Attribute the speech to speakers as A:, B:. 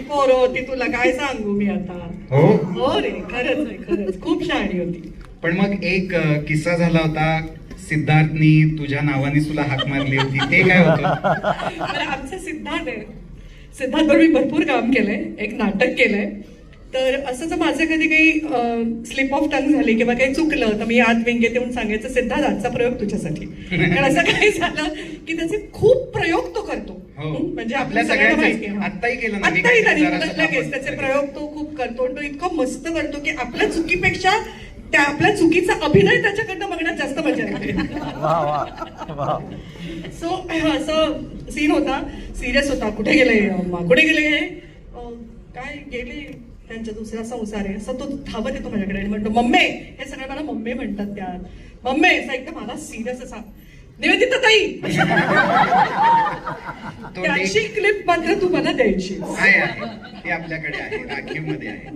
A: पोर होती तुला काय सांगू मी आता?
B: हो?
A: हो रे खरंच आहे खरंच. खूप शहाणी होती.
B: पण मग एक अ, किस्सा झाला होता सिद्धार्थनी तुझ्या नावाने तुला हाक मारली होती. ते काय होतं?
A: तर आमचं सिद्धार्थ आहे. सिद्धार्थ मी भरपूर काम केलंय एक नाटक केलंय. तर असं जर माझं कधी काही स्लिप ऑफ टंग झाली किंवा काही चुकलं तर मी आत व्यंग्यात येऊन सांगायचं सिद्धार्थ आजचा प्रयोग तुझ्यासाठी. कारण असं काही झालं की त्याचे खूप प्रयोग तो करतो
B: हो.
A: हं? म्हणजे
B: आपल्या
A: सगळ्यांना.
B: आत्ताही केलं
A: त्याचे प्रयोग तो खूप करतो आणि तो इतका मस्त करतो की आपल्या चुकीपेक्षा त्या आपल्या चुकीचा अभिनय त्याच्याकडनं बघण्यात जास्त मजा येते. सो असं सीन होता. सिरियस होता. कुठे गेले? अम्मा? कुठे गेले? हे काय गेले? त्यांच्या दुसरा संसार आहे. असं तो धावत येतो माझ्याकडे आणि म्हणतो मम्मे हे सगळे मला मम्मी म्हणतात त्या मम्मी असं एकदम मला सिरियस असा निवेदिता ताई.
B: take
A: क्लिप मात्र तू मला द्यायची
B: आहे. ते आपल्याकडे आहे राखीवमध्ये आहे.